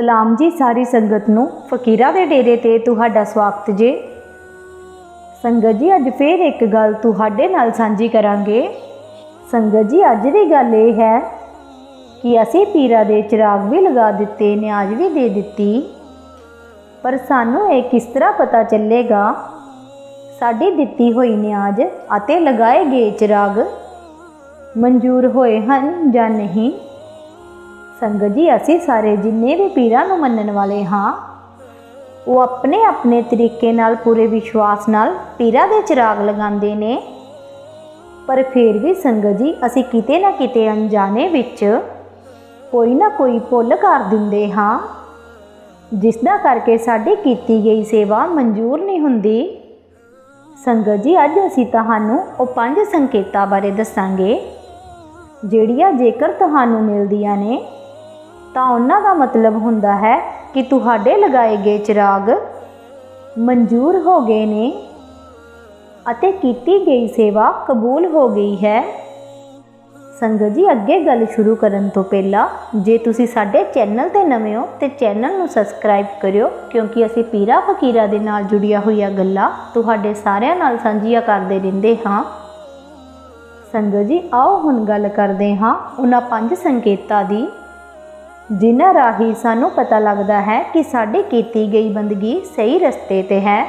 ਸਲਾਮ ਜੀ, ਸਾਰੀ ਸੰਗਤ ਨੂੰ ਫਕੀਰਾਂ ਦੇ ਡੇਰੇ ਤੇ ਤੁਹਾਡਾ ਸਵਾਗਤ ਜੇ। ਸੰਗਤ ਜੀ, ਅੱਜ ਫੇਰ ਇੱਕ ਗੱਲ ਤੁਹਾਡੇ ਨਾਲ ਸਾਂਝੀ ਕਰਾਂਗੇ। ਸੰਗਤ ਜੀ, ਅੱਜ ਦੀ ਗੱਲ ਇਹ ਹੈ ਕਿ ਅਸੀਂ ਪੀਰਾ ਦੇ ਚਿਰਾਗ ਵੀ ਲਗਾ ਦਿੱਤੇ, ਨਿਆਜ਼ ਵੀ ਦੇ ਦਿੱਤੀ। ਪਰ ਸਾਨੂੰ ਇਹ ਕਿਸ ਤਰ੍ਹਾਂ ਪਤਾ ਚੱਲੇਗਾ? ਸਾਡੀ ਦਿੱਤੀ ਹੋਈ ਨਿਆਜ਼ ਅਤੇ ਲਗਾਏ ਗਏ ਚਿਰਾਗ ਮਨਜ਼ੂਰ ਹੋਏ ਹਨ ਜਾਂ ਨਹੀਂ? ਸੰਗਤ ਜੀ, ਅਸੀਂ ਸਾਰੇ ਜਿੰਨੇ ਵੀ ਪੀਰਾਂ ਨੂੰ ਮੰਨਣ ਵਾਲੇ ਹਾਂ, ਉਹ ਆਪਣੇ ਆਪਣੇ ਤਰੀਕੇ ਨਾਲ, ਪੂਰੇ ਵਿਸ਼ਵਾਸ ਨਾਲ ਪੀਰਾਂ ਦੇ ਚਿਰਾਗ ਲਗਾਉਂਦੇ ਨੇ। ਪਰ ਫਿਰ ਵੀ ਸੰਗਤ ਜੀ, ਅਸੀਂ ਕਿਤੇ ਨਾ ਕਿਤੇ ਅਣਜਾਣੇ ਵਿੱਚ ਕੋਈ ਨਾ ਕੋਈ ਭੁੱਲ ਕਰ ਦਿੰਦੇ ਹਾਂ। ਜਿਸ ਦਾ ਕਰਕੇ ਸਾਡੀ ਕੀਤੀ ਗਈ ਸੇਵਾ ਮਨਜ਼ੂਰ ਨਹੀਂ ਹੁੰਦੀ। ਸੰਗਤ ਜੀ, ਅੱਜ ਅਸੀਂ ਤੁਹਾਨੂੰ ਉਹ ਪੰਜ ਸੰਕੇਤਾਂ ਬਾਰੇ ਦੱਸਾਂਗੇ, ਜਿਹੜੀਆਂ ਜੇਕਰ ਤੁਹਾਨੂੰ ਮਿਲਦੀਆਂ ਨੇ। ਤਾਂ ਉਹਨਾਂ ਦਾ ਮਤਲਬ ਹੁੰਦਾ ਹੈ ਕਿ ਤੁਹਾਡੇ ਲਗਾਏ ਗਏ ਚਿਰਾਗ ਮਨਜ਼ੂਰ ਹੋ ਗਏ ਨੇ ਅਤੇ ਕੀਤੀ ਗਈ ਸੇਵਾ ਕਬੂਲ ਹੋ ਗਈ ਹੈ। ਸੰਗਤ ਜੀ, ਅੱਗੇ ਗੱਲ ਸ਼ੁਰੂ ਕਰਨ ਤੋਂ ਪਹਿਲਾਂ ਜੇ ਤੁਸੀਂ ਸਾਡੇ ਚੈਨਲ ਤੇ ਨਵੇਂ ਹੋ ਤੇ ਚੈਨਲ ਨੂੰ ਸਬਸਕ੍ਰਾਈਬ ਕਰਿਓ, ਕਿਉਂਕਿ ਅਸੀਂ ਪੀਰਾ ਫਕੀਰਾ ਦੇ ਨਾਲ ਜੁੜੀਆਂ ਹੋਈਆਂ ਗੱਲਾਂ ਤੁਹਾਡੇ ਸਾਰਿਆਂ ਨਾਲ ਸਾਂਝੀਆਂ ਕਰਦੇ ਰਹਿੰਦੇ ਹਾਂ। ਸੰਗਤ ਜੀ, ਆਓ ਹੁਣ ਗੱਲ ਕਰਦੇ ਹਾਂ ਉਹਨਾਂ ਪੰਜ ਸੰਕੇਤਾਂ ਦੀ। ਜਿਨ੍ਹਾਂ ਰਾਹੀਂ ਸਾਨੂੰ ਪਤਾ ਲੱਗਦਾ ਹੈ ਕਿ ਸਾਡੀ ਕੀਤੀ ਗਈ ਬੰਦਗੀ ਸਹੀ ਰਸਤੇ ਤੇ ਹੈ।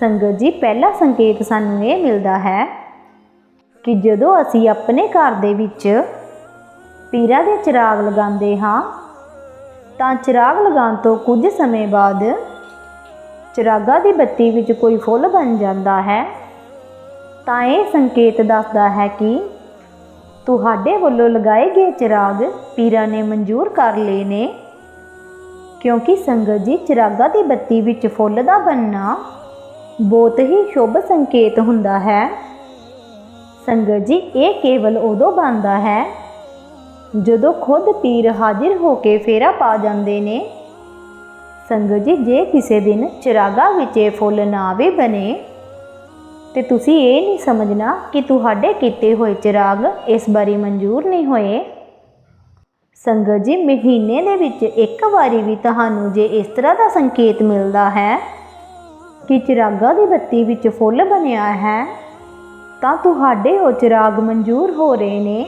ਸੰਗਤ ਜੀ, ਪਹਿਲਾ ਸੰਕੇਤ ਸਾਨੂੰ ਇਹ ਮਿਲਦਾ ਹੈ ਕਿ ਜਦੋਂ ਅਸੀਂ ਆਪਣੇ ਘਰ ਦੇ ਵਿੱਚ ਪੀਰਾਂ ਦੇ ਚਿਰਾਗ ਲਗਾਉਂਦੇ ਹਾਂ, ਤਾਂ ਚਿਰਾਗ ਲਗਾਉਣ ਤੋਂ ਕੁਝ ਸਮੇਂ ਬਾਅਦ ਚਿਰਾਗਾ ਦੀ ਬੱਤੀ ਵਿੱਚ ਕੋਈ ਫੁੱਲ ਬਣ ਜਾਂਦਾ ਹੈ। ਤਾਂ ਇਹ ਸੰਕੇਤ ਦੱਸਦਾ ਹੈ ਕਿ ਤੁਹਾਡੇ ਵੱਲੋਂ ਲਗਾਏ ਗਏ ਚਿਰਾਗ ਪੀਰਾਂ ਨੇ ਮਨਜ਼ੂਰ ਕਰ ਲਏ ਨੇ। ਕਿਉਂਕਿ ਸੰਗਤ ਜੀ ਚਿਰਾਗਾ ਦੀ ਬੱਤੀ ਵਿੱਚ ਫੁੱਲ ਦਾ ਬਣਨਾ ਬਹੁਤ ਹੀ ਸ਼ੁਭ ਸੰਕੇਤ ਹੁੰਦਾ ਹੈ। ਸੰਗਤ ਜੀ, ਇਹ ਕੇਵਲ ਉਦੋਂ ਬਣਦਾ ਹੈ ਜਦੋਂ ਖੁਦ ਪੀਰ ਹਾਜ਼ਰ ਹੋ ਕੇ ਫੇਰਾ ਪਾ ਜਾਂਦੇ ਨੇ। ਸੰਗਤ ਜੀ, ਜੇ ਕਿਸੇ ਦਿਨ ਚਿਰਾਗਾ ਵਿੱਚ ਇਹ ਫੁੱਲ ਨਾ ਵੀ ਬਣੇ ਤੇ ਤੁਸੀਂ ਇਹ ਨਹੀਂ ਸਮਝਣਾ ਕਿ ਤੁਹਾਡੇ ਕੀਤੇ ਹੋਏ ਚਿਰਾਗ ਇਸ ਵਾਰੀ ਮਨਜ਼ੂਰ ਨਹੀਂ ਹੋਏ। ਸੰਗਤ ਜੀ, ਮਹੀਨੇ ਦੇ ਵਿੱਚ ਇੱਕ ਵਾਰੀ ਵੀ ਤੁਹਾਨੂੰ ਜੇ ਇਸ ਤਰ੍ਹਾਂ ਦਾ ਸੰਕੇਤ ਮਿਲਦਾ ਹੈ ਕਿ ਚਿਰਾਗਾ ਦੀ ਬੱਤੀ ਵਿੱਚ ਫੁੱਲ ਬਣਿਆ ਹੈ, ਤਾਂ ਤੁਹਾਡੇ ਉਹ ਚਿਰਾਗ ਮਨਜ਼ੂਰ ਹੋ ਰਹੇ ਨੇ।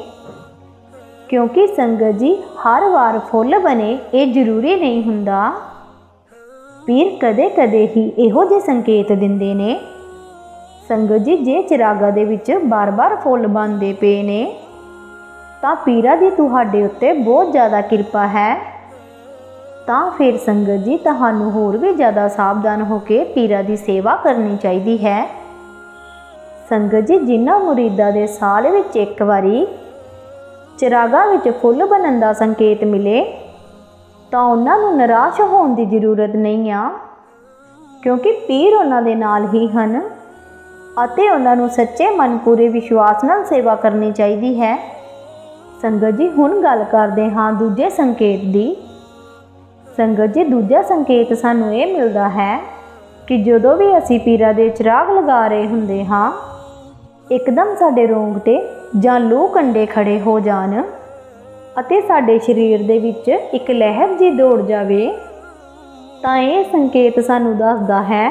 ਕਿਉਂਕਿ ਸੰਗਤ ਜੀ, ਹਰ ਵਾਰ ਫੁੱਲ ਬਣੇ ਇਹ ਜ਼ਰੂਰੀ ਨਹੀਂ ਹੁੰਦਾ। ਪੀਰ ਕਦੇ-ਕਦੇ ਹੀ ਇਹੋ ਜਿਹੇ ਸੰਕੇਤ ਦਿੰਦੇ ਨੇ। ਸੰਗਤ ਜੀ, ਜੇ ਚਿਰਾਗਾ ਦੇ ਵਿੱਚ ਬਾਰ-ਬਾਰ ਫੁੱਲ ਬਣਦੇ ਪਏ ਨੇ, ਤਾਂ ਪੀਰਾ ਦੀ ਤੁਹਾਡੇ ਉੱਤੇ ਬਹੁਤ ਜ਼ਿਆਦਾ ਕਿਰਪਾ ਹੈ। ਤਾਂ ਫਿਰ ਸੰਗਤ ਜੀ, ਤੁਹਾਨੂੰ ਹੋਰ ਵੀ ਜ਼ਿਆਦਾ ਸਾਵਧਾਨ ਹੋ ਕੇ ਪੀਰਾ ਦੀ ਸੇਵਾ ਕਰਨੀ ਚਾਹੀਦੀ ਹੈ। ਸੰਗਤ ਜੀ, ਜਿਨ੍ਹਾਂ ਮੁਰੀਦਾਂ ਦੇ ਸਾਲ ਵਿੱਚ ਇੱਕ ਵਾਰੀ ਚਿਰਾਗਾ ਵਿੱਚ ਫੁੱਲ ਬਣਨ ਦਾ ਸੰਕੇਤ ਮਿਲੇ, ਤਾਂ ਉਹਨਾਂ ਨੂੰ ਨਿਰਾਸ਼ ਹੋਣ ਦੀ ਜ਼ਰੂਰਤ ਨਹੀਂ ਆ, ਕਿਉਂਕਿ ਪੀਰ ਉਹਨਾਂ ਦੇ ਨਾਲ ਹੀ ਹਨ। ਅਤੇ ਉਹਨਾਂ ਨੂੰ ਸੱਚੇ ਮਨ ਪੂਰੇ ਵਿਸ਼ਵਾਸ ਨਾਲ ਸੇਵਾ ਕਰਨੀ ਚਾਹੀਦੀ ਹੈ। ਸੰਗਤ ਜੀ, ਹੁਣ ਗੱਲ ਕਰਦੇ ਹਾਂ ਦੂਜੇ ਸੰਕੇਤ ਦੀ। ਸੰਗਤ ਜੀ, ਦੂਜਾ ਸੰਕੇਤ ਸਾਨੂੰ ਇਹ ਮਿਲਦਾ ਹੈ ਕਿ ਜਦੋਂ ਵੀ ਅਸੀਂ ਪੀਰਾਂ ਦੇ ਚਿਰਾਗ ਲਗਾ ਰਹੇ ਹੁੰਦੇ ਹਾਂ, ਇੱਕਦਮ ਸਾਡੇ ਰੋਂਗ 'ਤੇ ਜਾਂ ਲੋਹ ਕੰਡੇ ਖੜੇ ਹੋ ਜਾਣ ਅਤੇ ਸਾਡੇ ਸਰੀਰ ਦੇ ਵਿੱਚ ਇੱਕ ਲਹਿਰ ਜੀ ਦੌੜ ਜਾਵੇ, ਤਾਂ ਇਹ ਸੰਕੇਤ ਸਾਨੂੰ ਦੱਸਦਾ ਹੈ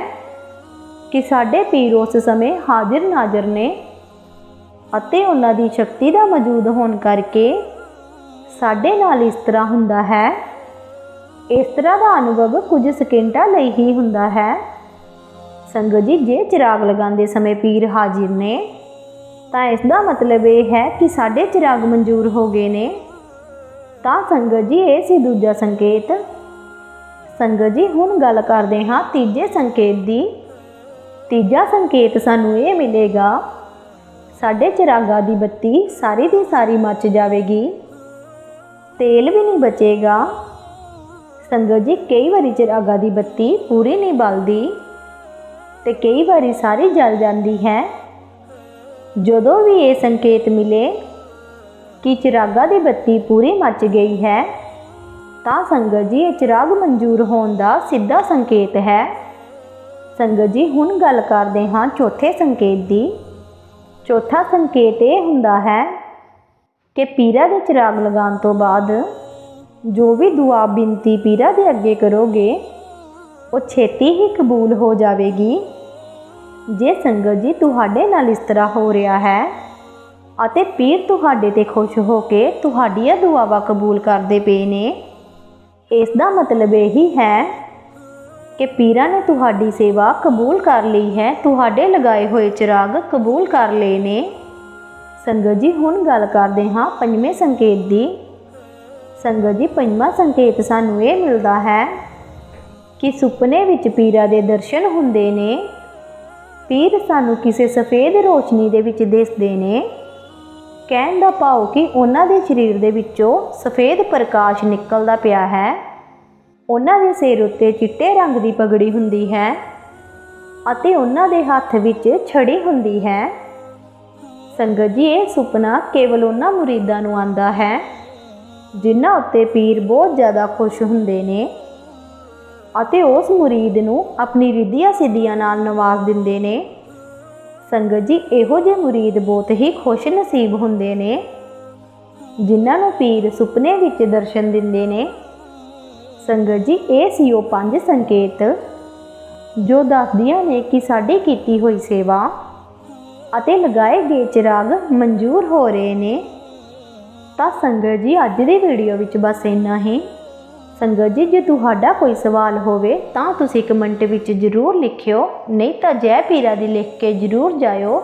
ਕਿ ਸਾਡੇ ਪੀਰ ਉਸ ਸਮੇਂ ਹਾਜ਼ਰ ਨਾਜ਼ਰ ਨੇ ਅਤੇ ਉਹਨਾਂ ਦੀ ਸ਼ਕਤੀ ਦਾ ਮੌਜੂਦ ਹੋਣ ਕਰਕੇ ਸਾਡੇ ਨਾਲ ਇਸ ਤਰ੍ਹਾਂ ਹੁੰਦਾ ਹੈ। ਇਸ ਤਰ੍ਹਾਂ ਦਾ ਅਨੁਭਵ ਕੁਝ ਸਕਿੰਟਾਂ ਲਈ ਹੀ ਹੁੰਦਾ ਹੈ। ਸੰਗਤ ਜੀ, ਜੇ ਚਿਰਾਗ ਲਗਾਉਂਦੇ ਸਮੇਂ ਪੀਰ ਹਾਜ਼ਰ ਨੇ, ਤਾਂ ਇਸ ਦਾ ਮਤਲਬ ਇਹ ਹੈ ਕਿ ਸਾਡੇ ਚਿਰਾਗ ਮਨਜ਼ੂਰ ਹੋ ਗਏ ਨੇ। ਤਾਂ ਸੰਗਤ ਜੀ, ਇਹ ਸੀ ਦੂਜਾ ਸੰਕੇਤ। ਸੰਗਤ ਜੀ, ਹੁਣ ਗੱਲ ਕਰਦੇ ਹਾਂ ਤੀਜੇ ਸੰਕੇਤ ਦੀ। ਤੀਜਾ ਸੰਕੇਤ ਸਾਨੂੰ ਇਹ ਮਿਲੇਗਾ, ਸਾਡੇ ਚਿਰਾਗਾ ਦੀ ਬੱਤੀ ਸਾਰੀ ਦੀ ਸਾਰੀ ਮੱਚ ਜਾਵੇਗੀ, ਤੇਲ ਵੀ ਨਹੀਂ ਬਚੇਗਾ। ਸੰਗਤ ਜੀ, ਕਈ ਵਾਰੀ ਚਿਰਾਗਾ ਦੀ ਬੱਤੀ ਪੂਰੀ ਨਹੀਂ ਬਲਦੀ ਤੇ ਕਈ ਵਾਰੀ ਸਾਰੀ ਜਲ ਜਾਂਦੀ ਹੈ। ਜਦੋਂ ਵੀ ਇਹ ਸੰਕੇਤ ਮਿਲੇ ਕਿ ਚਿਰਾਗਾ ਦੀ ਬੱਤੀ ਪੂਰੀ ਮੱਚ ਗਈ ਹੈ, ਤਾਂ ਸੰਗਤ ਜੀ, ਇਹ ਚਿਰਾਗ ਮਨਜ਼ੂਰ ਹੋਣ ਦਾ ਸਿੱਧਾ ਸੰਕੇਤ ਹੈ। ਸੰਗਤ ਜੀ, ਹੁਣ ਗੱਲ ਕਰਦੇ ਹਾਂ ਚੌਥੇ ਸੰਕੇਤ ਦੀ। ਚੌਥਾ ਸੰਕੇਤ ਇਹ ਹੁੰਦਾ ਹੈ ਕਿ ਪੀਰਾ ਦੇ ਚਿਰਾਗ ਲਗਾਉਣ ਤੋਂ ਬਾਅਦ ਜੋ ਵੀ ਦੁਆ ਬੇਨਤੀ ਪੀਰਾ ਦੇ ਅੱਗੇ ਕਰੋਗੇ, ਉਹ ਛੇਤੀ ਹੀ ਕਬੂਲ ਹੋ ਜਾਵੇਗੀ। ਜੇ ਸੰਗਤ ਜੀ, ਤੁਹਾਡੇ ਨਾਲ ਇਸ ਤਰ੍ਹਾਂ ਹੋ ਰਿਹਾ ਹੈ ਅਤੇ ਪੀਰ ਤੁਹਾਡੇ ਤੇ ਖੁਸ਼ ਹੋ ਕੇ ਤੁਹਾਡੀਆਂ ਦੁਆਵਾਂ ਕਬੂਲ ਕਰਦੇ ਪਏ ਨੇ ਇਸ ਦਾ ਮਤਲਬ ਇਹੀ ਹੈ ਕਿ ਪੀਰਾਂ ਨੇ ਤੁਹਾਡੀ ਸੇਵਾ ਕਬੂਲ ਕਰ ਲਈ ਹੈ, ਤੁਹਾਡੇ ਲਗਾਏ ਹੋਏ ਚਿਰਾਗ ਕਬੂਲ ਕਰ ਲਏ ਨੇ। ਸੰਗਤ ਜੀ, ਹੁਣ ਗੱਲ ਕਰਦੇ ਹਾਂ ਪੰਜਵੇਂ ਸੰਕੇਤ ਦੀ। ਸੰਗਤ ਜੀ, ਪੰਜਵਾਂ ਸੰਕੇਤ ਸਾਨੂੰ ਇਹ ਮਿਲਦਾ ਹੈ ਕਿ ਸੁਪਨੇ ਵਿੱਚ ਪੀਰਾਂ ਦੇ ਦਰਸ਼ਨ ਹੁੰਦੇ ਨੇ। ਪੀਰ ਸਾਨੂੰ ਕਿਸੇ ਸਫੇਦ ਰੋਸ਼ਨੀ ਦੇ ਵਿੱਚ ਦਿਸਦੇ ਨੇ। ਕਹਿਣ ਦਾ ਭਾਵ ਕਿ ਉਹਨਾਂ ਦੇ ਸਰੀਰ ਦੇ ਵਿੱਚੋਂ ਸਫੇਦ ਪ੍ਰਕਾਸ਼ ਨਿਕਲਦਾ ਪਿਆ ਹੈ। ਉਹਨਾਂ ਦੇ ਸਿਰ ਉੱਤੇ ਚਿੱਟੇ ਰੰਗ ਦੀ ਪਗੜੀ ਹੁੰਦੀ ਹੈ ਅਤੇ ਉਹਨਾਂ ਦੇ ਹੱਥ ਵਿੱਚ ਛੜੀ ਹੁੰਦੀ ਹੈ। ਸੰਗਤ ਜੀ, ਇਹ ਸੁਪਨਾ ਕੇਵਲ ਉਹਨਾਂ ਮੁਰੀਦਾਂ ਨੂੰ ਆਂਦਾ ਹੈ, ਜਿਨ੍ਹਾਂ ਉੱਤੇ ਪੀਰ ਬਹੁਤ ਜ਼ਿਆਦਾ ਖੁਸ਼ ਹੁੰਦੇ ਨੇ ਅਤੇ ਉਸ ਮੁਰੀਦ ਨੂੰ ਆਪਣੀ ਰਿੱਧੀਆਂ ਸਿੱਧੀਆਂ ਨਾਲ ਨਵਾਜ਼ ਦਿੰਦੇ ਨੇ। ਸੰਗਤ ਜੀ, ਇਹੋ ਜਿਹੇ ਮੁਰੀਦ ਬਹੁਤ ਹੀ ਖੁਸ਼ ਨਸੀਬ ਹੁੰਦੇ ਨੇ, ਜਿਨ੍ਹਾਂ ਨੂੰ ਪੀਰ ਸੁਪਨੇ ਵਿੱਚ ਦਰਸ਼ਨ ਦਿੰਦੇ ਨੇ। ਸੰਗਤ ਜੀ, ਇਹ ਸੀ ਉਹ ਪੰਜ ਸੰਕੇਤ ਜੋ ਦੱਸਦੀਆਂ ਨੇ ਕਿ ਸਾਡੀ ਕੀਤੀ ਹੋਈ ਸੇਵਾ ਅਤੇ ਲਗਾਏ ਗਏ ਚਿਰਾਗ ਮਨਜ਼ੂਰ ਹੋ ਰਹੇ ਨੇ। ਤਾਂ ਸੰਗਤ ਜੀ, ਅੱਜ ਦੀ ਵੀਡੀਓ ਵਿੱਚ ਬਸ ਇੰਨਾ ਹੀ। ਸੰਗਤ ਜੀ, ਜੇ ਤੁਹਾਡਾ ਕੋਈ ਸਵਾਲ ਹੋਵੇ ਤਾਂ ਤੁਸੀਂ ਕਮੈਂਟ ਵਿੱਚ ਜ਼ਰੂਰ ਲਿਖਿਓ। ਨਹੀਂ ਤਾਂ ਜੈ ਪੀਰਾ ਦੀ ਲਿਖ ਕੇ ਜ਼ਰੂਰ ਜਾਇਓ।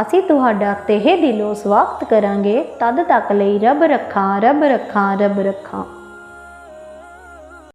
ਅਸੀਂ ਤੁਹਾਡਾ ਤਹਿ ਦਿਲੋਂ ਸਵਾਗਤ ਕਰਾਂਗੇ। ਤਦ ਤੱਕ ਲਈ ਰੱਬ ਰੱਖਾਂ ਰੱਬ ਰੱਖਾਂ ਰੱਬ ਰੱਖਾਂ।